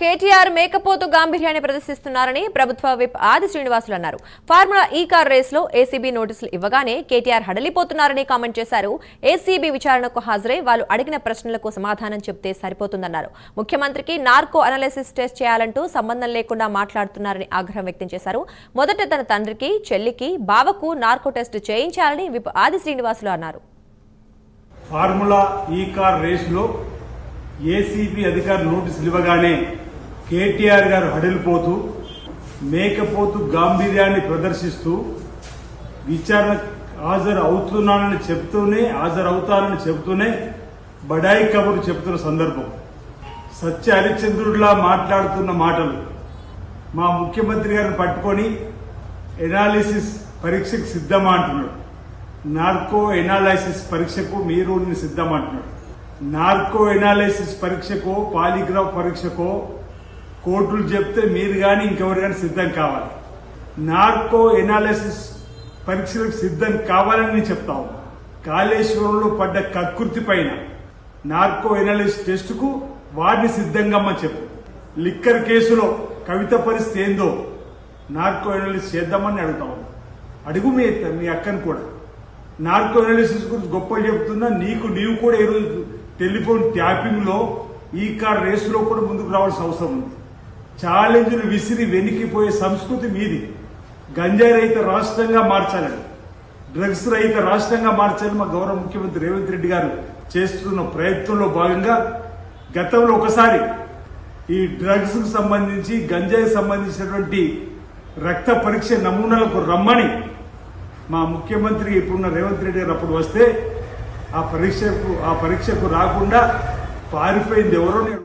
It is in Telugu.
కేటీఆర్ మేకపోతు గాంభీర్యాన్ని ప్రదర్శిస్తున్నారని ప్రభుత్వ విప్ ఆది శ్రీనివాసులు అన్నారు. ఫార్ములా ఈ కార్ రేసులో ఏసీబీ నోటీసులు ఇవ్వగానే కేటీఆర్ హడలిపోతున్నారని కామెంట్ చేశారు. ఏసీబీ విచారణకు హాజరై వాళ్ళు అడిగిన ప్రశ్నలకు సమాధానం చెప్తే సరిపోతుందన్నారు. ముఖ్యమంత్రికి నార్కో అనాలిసిస్ టెస్ట్ చేయాలంటూ సంబంధం లేకుండా మాట్లాడుతున్నారని ఆగ్రహం వ్యక్తం చేశారు. మొదట తన తండ్రికి చెల్లికి బావకు నార్కో టెస్ట్ చేయించాలని విప్ ఆది శ్రీనివాసులు అన్నారు. ఫార్ములా ఈ కార్ రేసులో ఏసీబీ అధికారి నోటీసులు ఇవ్వగానే కేటీఆర్ గారు హడలిపోతూ మేకపోతూ గాంభీర్యాన్ని ప్రదర్శిస్తూ విచారణ హాజరు అవుతున్నానని చెప్తూనే హాజరు అవుతానని చెబుతూనే బడాయి కబురు చెబుతున్న సందర్భం. సత్య హరిచంద్రుడిలా మాట్లాడుతున్న మాటలు మా ముఖ్యమంత్రి గారిని పట్టుకొని ఎనాలిసిస్ పరీక్షకు సిద్ధమా అంటున్నాడు నార్కో ఎనాలైసిస్ పరీక్షకు మీరు సిద్ధమంటున్నాడు. నార్కో ఎనాలిసిస్ పరీక్షకో పాలిగ్రాఫ్ పరీక్షకో కోర్టులు చెప్తే మీరు కానీ ఇంకెవరు కానీ సిద్ధం కావాలి. నార్కో ఎనాలిసిస్ పరీక్షలకు సిద్ధం కావాలని నేను చెప్తా కాళేశ్వరంలో పడ్డ కకృతి పైన నార్కో ఎనాలిసిస్ టెస్టుకు వారిని సిద్ధంగా చెప్పు. లిక్కర్ కేసులో కవిత పరిస్థితి ఏందో నార్కో ఎనాలిసిస్ చేద్దామని అడుగుతా అడుగు మీ మీ అక్కను కూడా. నార్కో ఎనాలిసిస్ గురించి గొప్పలు చెప్తున్నా నీకు నీవు కూడా ఈరోజు టెలిఫోన్ ట్యాపింగ్లో ఈ కార్ రేసులో కూడా ముందుకు రావాల్సిన అవసరం ఉంది. ఛాలెంజ్లు విసిరి వెనికిపోయే సంస్కృతి మీది. గంజాయి రహిత రాష్ట్రంగా మార్చాలని డ్రగ్స్ రహిత రాష్ట్రంగా మార్చాలని మా గౌరవ ముఖ్యమంత్రి రేవంత్ రెడ్డి గారు చేస్తున్న ప్రయత్నంలో భాగంగా గతంలో ఒకసారి ఈ డ్రగ్స్కు సంబంధించి గంజాయి సంబంధించినటువంటి రక్త పరీక్ష నమూనాలకు రమ్మని మా ముఖ్యమంత్రి ఇప్పుడున్న రేవంత్ రెడ్డి గారు అప్పుడు వస్తే ఆ పరీక్షకు ఆ పరీక్షకు రాకుండా పారిపోయింది ఎవరో నేను.